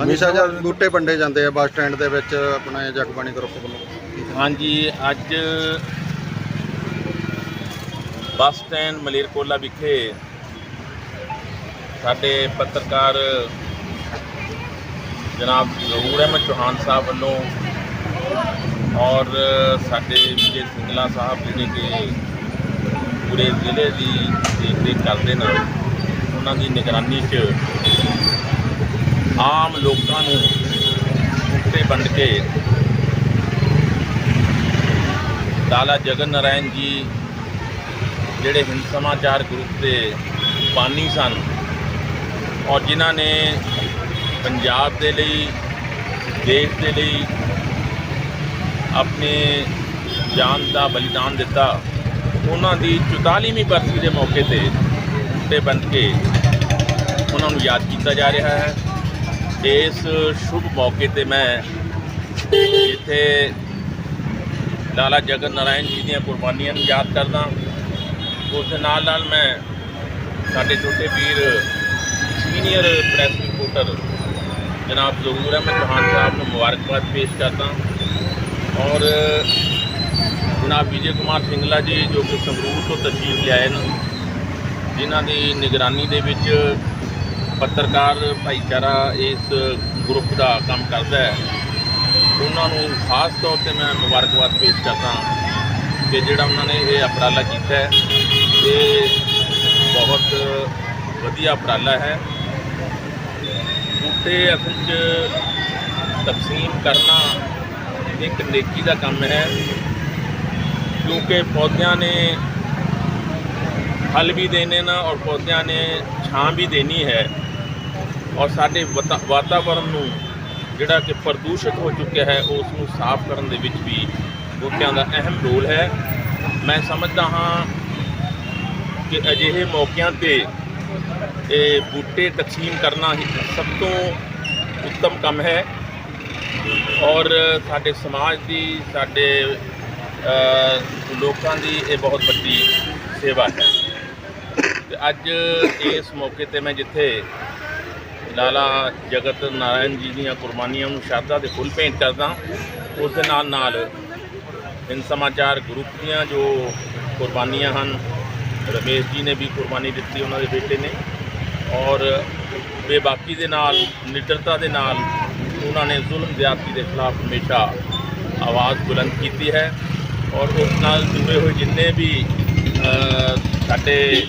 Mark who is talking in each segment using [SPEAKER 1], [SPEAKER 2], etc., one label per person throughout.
[SPEAKER 1] ਹਮੇਸ਼ਾ ਜਦ ਬੂਟੇ ਵੰਡੇ ਜਾਂਦੇ ਆ ਬੱਸ ਸਟੈਂਡ ਦੇ ਵਿੱਚ ਆਪਣੇ ਜਗਬਾਣੀ ਗਰੁੱਪ ਵੱਲੋਂ।
[SPEAKER 2] ਹਾਂਜੀ ਅੱਜ ਬੱਸ ਸਟੈਂਡ ਮਲੇਰਕੋਲਾ ਵਿਖੇ ਸਾਡੇ ਪੱਤਰਕਾਰ ਜਨਾਬ ਜ਼ਹੂਰ ਅਹਿਮਦ ਚੌਹਾਨ ਸਾਹਿਬ ਵੱਲੋਂ ਔਰ ਸਾਡੇ ਵਿਜੇ ਸਿੰਗਲਾ ਸਾਹਿਬ ਜਿਹੜੇ ਕਿ ਪੂਰੇ ਜ਼ਿਲ੍ਹੇ ਦੀ ਦੇਖ ਰੇਖ ਕਰਦੇ ਨੇ। ਉਹਨਾਂ ਦੀ ਨਿਗਰਾਨੀ 'ਚ ਆਮ ਲੋਕਾਂ ਨੂੰ ਬੂਟੇ ਵੰਡ ਕੇ ਲਾਲਾ ਜਗਨ ਨਾਰਾਇਣ ਜੀ ਜਿਹੜੇ ਹਿੰਦ ਸਮਾਚਾਰ ਗਰੁੱਪ ਦੇ ਬਾਨੀ ਸਨ ਔਰ ਜਿਨ੍ਹਾਂ ਨੇ ਪੰਜਾਬ ਦੇ ਲਈ, ਦੇਸ਼ ਦੇ ਲਈ ਆਪਣੇ ਜਾਨ ਦਾ ਬਲੀਦਾਨ ਦਿੱਤਾ, ਉਹਨਾਂ ਦੀ 44ਵੀਂ ਬਰਸੀ ਦੇ ਮੌਕੇ ਤੇ ਤੇ ਬਣ ਕੇ ਉਹਨਾਂ ਨੂੰ ਯਾਦ ਕੀਤਾ ਜਾ ਰਿਹਾ ਹੈ। ਇਸ ਸ਼ੁਭ ਮੌਕੇ ਤੇ ਮੈਂ ਇੱਥੇ ਲਾਲਾ ਜਗਨ ਨਾਰਾਇਣ ਜੀ ਦੀਆਂ ਕੁਰਬਾਨੀਆਂ ਨੂੰ ਯਾਦ ਕਰਦਾ ਉਸ ਦੇ ਨਾਲ ਨਾਲ ਮੈਂ ਸਾਡੇ ਛੋਟੇ ਵੀਰ ਸੀਨੀਅਰ ਪ੍ਰੈਸ ਰਿਪੋਰਟਰ ਜਨਾਬ ਜ਼ਰੂਰ ਹੈ। ਮੈਂ ਚੌਹਾਨ ਸਾਹਿਬ ਨੂੰ ਮੁਬਾਰਕਬਾਦ ਪੇਸ਼ ਕਰਦਾ ਔਰ ਜਨਾਬ ਵਿਜੇ ਕੁਮਾਰ ਸਿੰਗਲਾ ਜੀ ਜੋ ਕਿ ਸੰਗਰੂਰ ਤੋਂ ਤਸ਼ਰੀਫ ਲਿਆਏ ਨੇ ਜਿਨ੍ਹਾਂ ਦੀ ਨਿਗਰਾਨੀ ਦੇ ਵਿੱਚ ਪੱਤਰਕਾਰ ਭਾਈਚਾਰਾ ਇਸ ਗਰੁੱਪ ਦਾ ਕੰਮ ਕਰਦਾ ਹੈ। ਉਹਨਾਂ ਨੂੰ ਖਾਸ ਤੌਰ ਤੇ ਮੈਂ ਮੁਬਾਰਕਬਾਦ ਪੇਸ਼ ਕਰਦਾ ਕਿ ਜਿਹੜਾ ਉਹਨਾਂ ਨੇ ਇਹ ਉਪਰਾਲਾ ਕੀਤਾ ਹੈ। ਇਹ ਬਹੁਤ ਵਧੀਆ ਉਪਰਾਲਾ ਹੈ। ਬੂਟੇ ਅਸਲ 'ਚ ਤਕਸੀਮ ਕਰਨਾ ਇੱਕ ਨੇਕੀ ਦਾ ਕੰਮ ਹੈ। ਕਿਉਂਕਿ ਪੌਦਿਆਂ ਨੇ ਫਲ ਵੀ ਦੇਣੇ ਨਾ ਔਰ ਪੌਦਿਆਂ ਨੇ ਛਾਂ ਵੀ ਦੇਣੀ ਹੈ ਔਰ ਸਾਡੇ ਵਾਤਾ- ਵਾਤਾਵਰਣ ਨੂੰ ਜਿਹੜਾ ਕਿ ਪ੍ਰਦੂਸ਼ਿਤ ਹੋ ਚੁੱਕਿਆ ਹੈ ਉਸ ਨੂੰ ਸਾਫ਼ ਕਰਨ ਦੇ ਵਿੱਚ ਵੀ ਬੂਟਿਆਂ ਦਾ ਅਹਿਮ ਰੋਲ ਹੈ ਮੈਂ ਸਮਝਦਾ ਹਾਂ ਕਿ ਅਜਿਹੇ ਮੌਕਿਆਂ ਤੇ ਇਹ ਬੂਟੇ ਤਕਸੀਮ ਕਰਨਾ ਹੀ ਸਭ ਤੋਂ ਉੱਤਮ ਕੰਮ ਹੈ ਔਰ ਸਾਡੇ ਸਮਾਜ ਦੀ ਸਾਡੇ ਲੋਕਾਂ ਦੀ ਇਹ ਬਹੁਤ ਵੱਡੀ ਸੇਵਾ ਹੈ ਤੇ ਅੱਜ ਇਸ ਮੌਕੇ ਤੇ ਮੈਂ ਜਿੱਥੇ ਲਾਲਾ ਜਗਤ ਨਾਰਾਇਣ ਜੀ ਦੀਆਂ ਕੁਰਬਾਨੀਆਂ ਨੂੰ ਸ਼ਰਧਾ ਦੇ ਫੁੱਲ ਭੇਂਟ ਕਰਦਾ ਉਸ ਦੇ ਨਾਲ ਨਾਲ ਹਿੰਦ ਸਮਾਚਾਰ ਗਰੁੱਪ ਦੀਆਂ ਜੋ ਕੁਰਬਾਨੀਆਂ ਹਨ, ਰਮੇਸ਼ ਜੀ ਨੇ ਵੀ ਕੁਰਬਾਨੀ ਦਿੱਤੀ, ਉਹਨਾਂ ਦੇ ਬੇਟੇ ਨੇ ਔਰ ਬੇਬਾਕੀ ਦੇ ਨਾਲ, ਨਿਡਰਤਾ ਦੇ ਨਾਲ ਉਹਨਾਂ ਨੇ ਜ਼ੁਲਮ ਜ਼ਿਆਦਤੀ ਦੇ ਖਿਲਾਫ ਹਮੇਸ਼ਾ ਆਵਾਜ਼ ਬੁਲੰਦ ਕੀਤੀ ਹੈ ਔਰ ਉਸ ਨਾਲ ਜੁੜੇ ਹੋਏ ਜਿੰਨੇ ਵੀ ਸਾਡੇ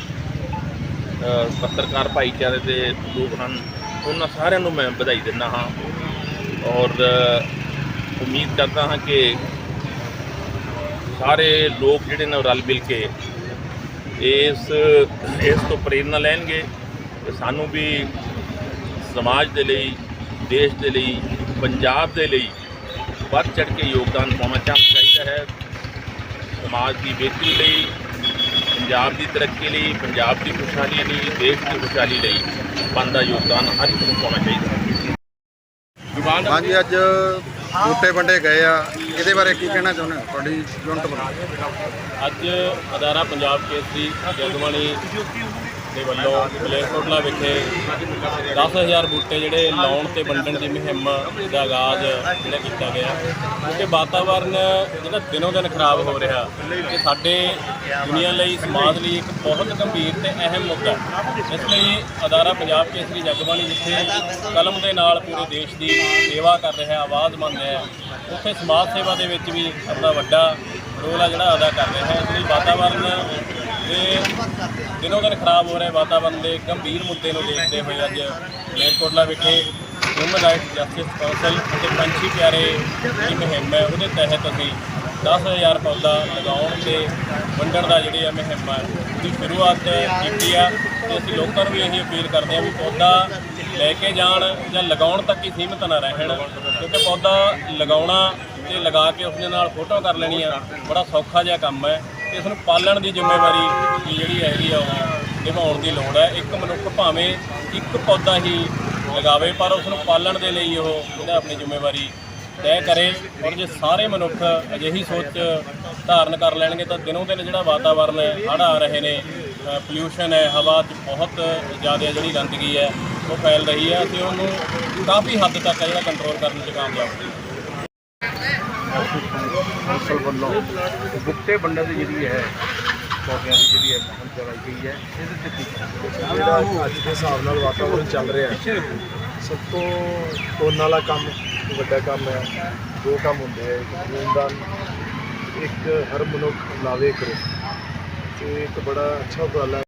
[SPEAKER 2] ਪੱਤਰਕਾਰ ਭਾਈਚਾਰੇ ਦੇ ਲੋਕ ਹਨ, ਉਹਨਾਂ ਸਾਰਿਆਂ ਨੂੰ ਮੈਂ ਵਧਾਈ ਦਿੰਦਾ ਹਾਂ। ਔਰ ਉਮੀਦ ਕਰਦਾ ਹਾਂ ਕਿ ਸਾਰੇ ਲੋਕ ਜਿਹੜੇ ਨੇ ਉਹ ਰਲ ਮਿਲ ਕੇ ਇਸ ਇਸ ਤੋਂ ਪ੍ਰੇਰਨਾ ਲੈਣਗੇ ਕਿ ਸਾਨੂੰ ਵੀ ਸਮਾਜ ਦੇ ਲਈ, ਦੇਸ਼ ਦੇ ਲਈ, ਪੰਜਾਬ ਦੇ ਲਈ ਵੱਧ ਚੜ ਕੇ ਯੋਗਦਾਨ ਪਾਉਣਾ ਚਾ- ਚਾਹੀਦਾ ਹੈ। ਸਮਾਜ ਦੀ ਬਿਹਤਰੀ ਲਈ ਪੰਜਾਬ ਦੀ ਤਰੱਕੀ ਲਈ ਪੰਜਾਬ ਦੀ ਖੁਸ਼ਹਾਲੀ ਲਈ ਦੇਸ਼ ਦੀ ਖੁਸ਼ਹਾਲੀ ਲਈ ਬਣਦਾ ਯੋਗਦਾਨ ਹਰ ਇੱਕ ਨੂੰ ਪਾਉਣਾ ਚਾਹੀਦਾ ਹੈ।
[SPEAKER 1] ਹਾਂਜੀ ਅੱਜ ਬੂਟੇ ਵੰਡੇ ਗਏ ਆ। ਇਹਦੇ ਬਾਰੇ ਕੀ ਕਹਿਣਾ ਚਾਹੁੰਦੇ ਹੋ? ਤੁਹਾਡੀ ਯੂਨਿਟ ਵੱਲੋਂ
[SPEAKER 2] ਅੱਜ ਅਦਾਰਾ ਪੰਜਾਬ ਕੇਸਰੀ ਜਗਮਣੀ ਦੇ ਵੱਲੋਂ ਮਲੇਰਕੋਟਲਾ ਵਿਖੇ 10000 ਬੂਟੇ ਜਿਹੜੇ ਲਾਉਣ ਤੇ ਵੰਡਣ ਦੀ ਮੁਹਿੰਮ ਦਾ ਆਗਾਜ਼ ਜਿਹੜਾ ਕੀਤਾ ਗਿਆ। ਕਿਉਂਕਿ ਵਾਤਾਵਰਨ ਜਿਹੜਾ ਦਿਨੋਂ ਦਿਨ ਖਰਾਬ ਹੋ ਰਿਹਾ ਇਹ ਸਾਡੇ ਦੁਨੀਆ ਲਈ, ਸਮਾਜ ਲਈ ਇੱਕ ਬਹੁਤ ਗੰਭੀਰ ਤੇ ਅਹਿਮ ਮੁੱਦਾ ਹੈ। ਇਸ ਲਈ ਅਦਾਰਾ ਪੰਜਾਬ ਕੇਸਰੀ ਜਗਬਾਣੀ ਜਿੱਥੇ ਕਲਮ ਦੇ ਨਾਲ ਪੂਰੇ ਦੇਸ਼ ਦੀ ਸੇਵਾ ਕਰ ਰਿਹਾ, ਆਵਾਜ਼ ਮੰਨ ਰਿਹਾ ਉੱਥੇ ਸਮਾਜ ਸੇਵਾ ਦੇ ਵਿੱਚ ਵੀ ਆਪਣਾ ਵੱਡਾ ਰੋਲ ਆ ਜਿਹੜਾ ਅਦਾ ਕਰ ਰਿਹਾ ਹੈ। ਇਸ ਲਈ ਵਾਤਾਵਰਨ ਦੇ ਦਿਨੋਂ ਦਿਨ ਖਰਾਬ ਹੋ ਰਹੇ ਵਾਤਾਵਰਨ ਦੇ ਗੰਭੀਰ ਮੁੱਦੇ ਨੂੰ ਦੇਖਦੇ ਹੋਏ ਅੱਜ ਮਲੇਰਕੋਟਲਾ ਵਿਖੇ ਹਿਊਮਨ ਰਾਈਟਸ ਜਸਟਿਸ ਕੌਂਸਲ ਅਤੇ ਪੰਛੀ ਪਿਆਰੇ ਦੀ ਮੁਹਿੰਮ ਹੈ। ਉਹਦੇ ਤਹਿਤ ਅਸੀਂ 10000 ਪੌਦਾ ਲਗਾਉਣ ਤੇ ਵੰਡਣ ਦਾ ਜਿਹੜੀ ਆ ਮੁਹਿੰਮ ਹੈ, ਉਹਦੀ ਸ਼ੁਰੂਆਤ ਕੀਤੀ ਆ ਤੇ ਅਸੀਂ ਲੋਕਾਂ ਨੂੰ ਵੀ ਇਹੀ ਅਪੀਲ ਕਰਦੇ ਹਾਂ ਵੀ ਪੌਦਾ ਲੈ ਕੇ ਜਾਣ ਜਾਂ ਲਗਾਉਣ ਤੱਕ ਹੀ ਸੀਮਿਤ ਨਾ ਰਹਿਣ, ਕਿਉਂਕਿ ਪੌਦਾ ਲਗਾਉਣਾ ਤੇ ਲਗਾ ਕੇ ਉਸ ਦੇ ਨਾਲ ਫੋਟੋ ਕਰ ਲੈਣੀ ਆ, ਬੜਾ ਸੌਖਾ ਜਿਹਾ ਕੰਮ ਹੈ। ਇਸ ਨੂੰ ਪਾਲਣ ਦੀ ਜ਼ਿੰਮੇਵਾਰੀ ਜਿਹੜੀ ਹੈਗੀ ਆ ਉਹ ਨਿਭਾਉਣ ਦੀ ਲੋੜ ਹੈ। ਇੱਕ ਮਨੁੱਖ ਭਾਵੇਂ ਇੱਕ ਪੌਦਾ ਹੀ ਲਗਾਵੇ, ਪਰ ਉਸ ਨੂੰ ਪਾਲਣ ਦੇ ਲਈ ਉਹ ਜਿਹੜਾ ਆਪਣੀ ਜ਼ਿੰਮੇਵਾਰੀ ਤੈਅ ਕਰੇ ਔਰ ਜੇ ਸਾਰੇ ਮਨੁੱਖ ਅਜਿਹੀ ਸੋਚ ਧਾਰਨ ਕਰ ਲੈਣਗੇ ਤਾਂ ਦਿਨੋਂ ਦਿਨ ਜਿਹੜਾ ਵਾਤਾਵਰਨ ਹੜ੍ਹ ਆ ਰਹੇ ਨੇ
[SPEAKER 3] ਪੋਲਿਊਸ਼ਨ ਹੈ, ਹਵਾ 'ਚ ਬਹੁਤ ਜ਼ਿਆਦਾ ਜਿਹੜੀ ਗੰਦਗੀ ਹੈ, ਉਹ ਫੈਲ ਰਹੀ ਹੈ ਅਸੀਂ ਉਹਨੂੰ ਕਾਫੀ ਹੱਦ ਤੱਕ ਜਿਹੜਾ ਕੰਟਰੋਲ ਕਰਨ 'ਚ ਕਾਮਯਾਬ ਹੋਏ
[SPEAKER 4] ਕੌਂਸਲ ਵੱਲੋਂ ਬੁੱਟੇ ਵੰਡਣ ਦੀ ਜਿਹੜੀ ਹੈ, ਪੌਦਿਆਂ ਦੀ ਜਿਹੜੀ ਹੈ, ਮੁਹਿੰਮ ਚਲਾਈ ਗਈ ਹੈ, ਇਹਦੇ ਤੇ ਕੀ
[SPEAKER 5] ਜਿਹੜਾ ਅੱਜ ਦੇ ਹਿਸਾਬ ਨਾਲ ਵਾਤਾਵਰਨ ਚੱਲ ਰਿਹਾ ਹੈ, ਸਭ ਤੋਂ ਪੁੰਨ ਵਾਲਾ ਕੰਮ, ਵੱਡਾ ਕੰਮ ਹੈ, ਦੋ ਕੰਮ ਹੁੰਦੇ ਆ, ਇੱਕ ਖੂਨਦਾਨ, ਇੱਕ ਹਰ ਮਨੁੱਖ ਲਾਵੇ ਕਰੋ ਤੇ ਇੱਕ ਬੜਾ ਅੱਛਾ ਉਪਰਾਲਾ ਹੈ।